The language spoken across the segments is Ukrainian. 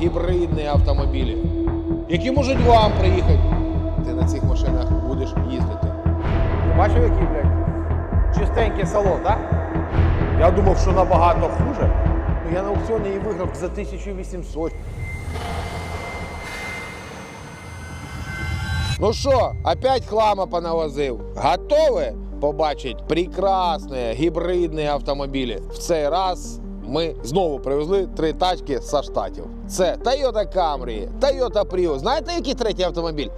гібридні автомобілі, які можуть вам приїхати. Ти на цих машинах будеш їздити. Ти бачив, який, блядь, чистенький салон, так? Я думав, що набагато хуже. Ну, я на аукціоні її виграв за 1800. Ну що, опять хлама понавозив? Готові побачити прекрасні гібридні автомобілі? В цей раз ми знову привезли три тачки з штатів. Це Toyota Camry, Toyota Prius. Знаєте, який третій автомобіль?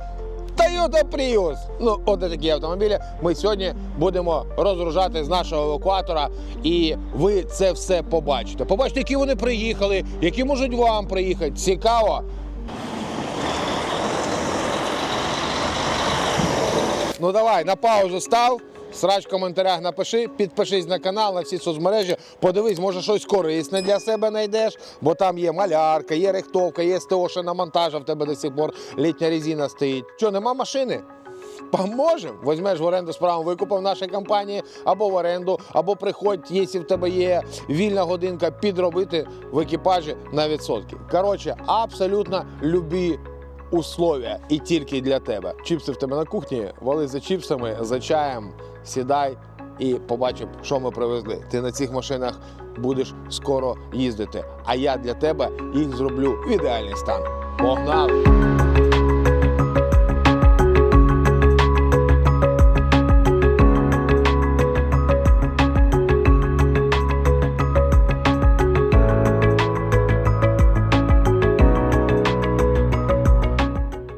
Toyota Prius. Ну, от такі автомобілі ми сьогодні будемо розгружати з нашого евакуатора, і ви це все побачите. Побачите, які вони приїхали, які можуть вам приїхати. Цікаво. Ну давай, на паузу став. Срач в коментарях напиши, підпишись на канал, на всі соцмережі. Подивись, може щось корисне для себе знайдеш, бо там є малярка, є рихтовка, є СТО, монтажа в тебе до сих пор літня резина стоїть. Що, нема машини? Поможем. Возьмеш в оренду з правом викупу в нашій компанії, або в оренду, або приходь, якщо в тебе є вільна годинка, підробити в екіпажі на відсотки. Коротше, абсолютно любі условия і тільки для тебе. Чіпси в тебе на кухні, вали за чіпсами, за чаєм, сідай і побачив, що ми привезли. Ти на цих машинах будеш скоро їздити. А я для тебе їх зроблю в ідеальний стан. Погнали!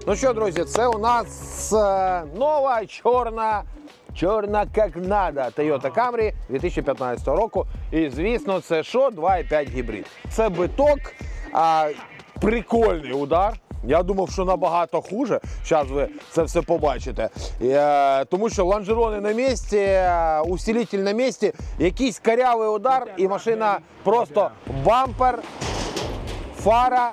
Ну що, друзі, це у нас е, нова чорна, чорна як надо Toyota Camry 2015 року. І звісно, це що? 2,5 гібрид. Це биток, а, прикольний удар. Я думав, що набагато хуже. Зараз ви це все побачите. Е, тому що лонжерони на місці, е, усилитель на місці, якийсь карявий удар, і машина просто бампер, фара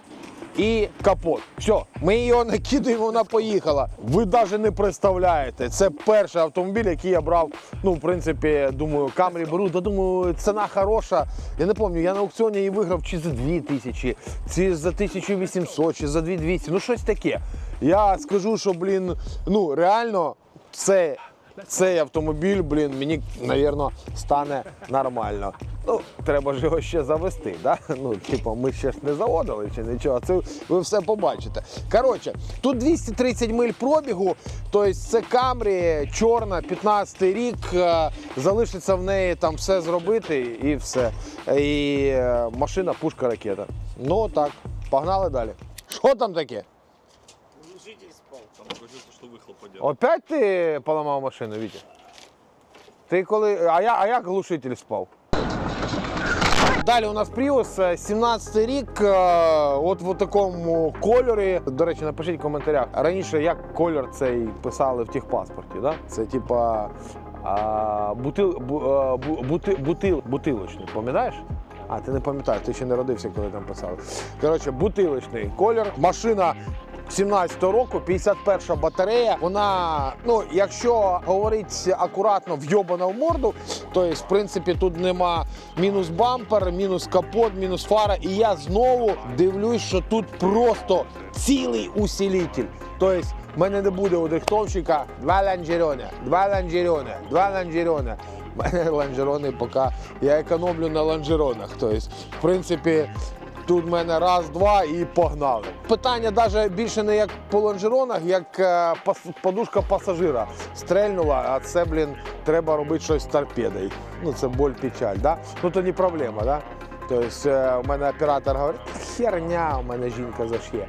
і капот. Все, ми її накидаємо, вона поїхала. Ви навіть не представляєте. Це перший автомобіль, який я брав. Ну, в принципі, думаю, камері беру. Да думаю, ціна хороша. Я не пам'ятаю, я на аукціоні її виграв чи за 2 тисячі, чи за 1800, чи за 2200. Ну щось таке. Я скажу, що, блін, ну реально, це. Цей автомобіль, блін, мені, напевно, стане нормально. Ну, треба ж його ще завести, да? Ну, типу, ми ще ж не заводили чи нічого. Це ви все побачите. Коротше, тут 230 миль пробігу, тобто це Камрі, чорна, 15 рік. е, Залишиться в неї там все зробити і все. І е, машина, пушка, ракета. Ну так, погнали далі. Що там таке? Что выхлопа делал. Опять ти поламав машину, Вітя? Ти коли. А, я, а як глушитель спав? Далі у нас Prius, е, 17 рік, е, от в такому кольорі. До речі, напишіть в коментарях. Раніше як кольор цей писали в техпаспорті, да? Це типа а, бутил, бути, бутил, бутилочний, пам'ятаєш? А, ти не пам'ятаєш, ти ще не родився, коли там писали. Коротше, бутилочний колір. Машина 17-го року, 51 батарея. Вона, ну, якщо говорити акуратно, вйобана в морду, то в принципі тут нема мінус бампер, мінус капот, мінус фара. І я знову дивлюсь, що тут просто цілий усилитель. Тобто в мене не буде у дихтовщика два ланжерони, два ланжерони, два ланжерони. У мене ланжерони поки я економлю на ланжеронах. Тобто, в принципі, Тут в мене раз, два і погнали. Питання навіть більше не як по лонжеронах, як е, подушка пасажира стрельнула, а це, блін, треба робити щось з торпедою. Ну, це боль, печаль, да? Ну то не проблема, да? Тобто е, у мене оператор говорить, херня, у мене жінка зашє.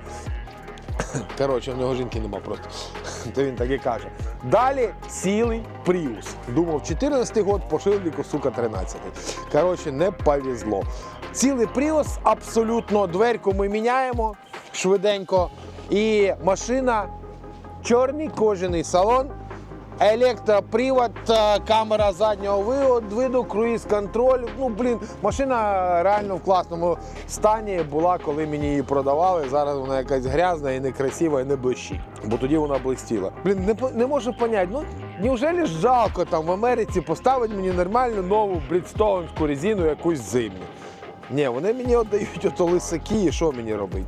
Коротше, в нього жінки нема просто. То він так і каже. Далі цілий Prius. Думав, 14 год по шильнику, сука, 13. Коротше, не повезло. Цілий Prius, абсолютно дверку ми міняємо швиденько. І машина чорний кожаний салон. Електропривод, е, камера заднього ви- виду, круїз-контроль. Ну, блін, машина реально в класному стані була, коли мені її продавали. Зараз вона якась грязна і некрасива, і не блищить. Бо тоді вона блистіла. Блін, не, не можу поняти, ну неужели ж жалко там в Америці поставити мені нормальну нову брідстоунську резину, якусь зимню. Ні, вони мені віддають ото лисаки, і що мені робити?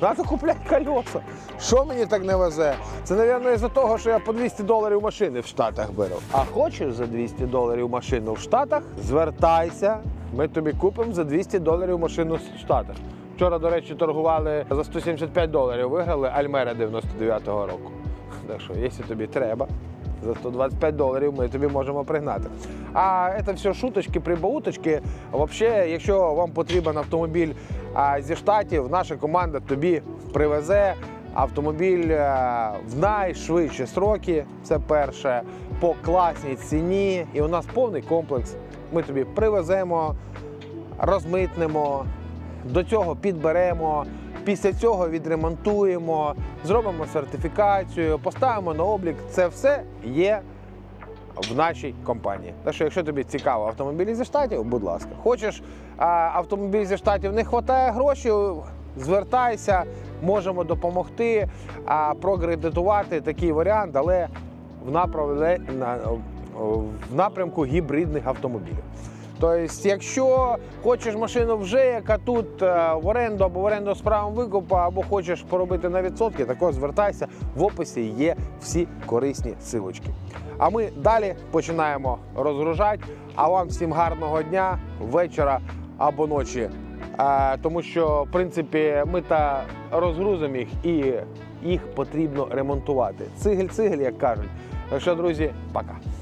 Треба купляти колеса. Що мені так не везе? Це, мабуть, із-за того, що я по 200 доларів машини в Штатах беру. А хочеш за 200 доларів машину в Штатах? Звертайся, ми тобі купимо за 200 доларів машину в Штатах. Вчора, до речі, торгували за 175 доларів, виграли Альмера 99-го року. Так що, якщо тобі треба, за 125 доларів ми тобі можемо пригнати. А це все шуточки, прибауточки. Взагалі, якщо вам потрібен автомобіль зі штатів, наша команда тобі привезе автомобіль в найшвидші строки. Це перше, по класній ціні. І у нас повний комплекс. Ми тобі привеземо, розмитнемо, до цього підберемо. Після цього відремонтуємо, зробимо сертифікацію, поставимо на облік. Це все є в нашій компанії. Так що, якщо тобі цікаво автомобілі зі штатів, будь ласка, хочеш автомобіль зі штатів, не вистачає грошей, звертайся, можемо допомогти, прокредитувати такий варіант, але в, напрямку гібридних автомобілів. Тобто, якщо хочеш машину вже, яка тут е, в оренду або в оренду з правом викупу, або хочеш поробити на відсотки, також звертайся. В описі є всі корисні силочки. А ми далі починаємо розгружати. А вам всім гарного дня, вечора або ночі. Е, Тому що, в принципі, ми та розгрузимо їх і їх потрібно ремонтувати. Цигель-цигель, як кажуть. Так що, друзі, пока.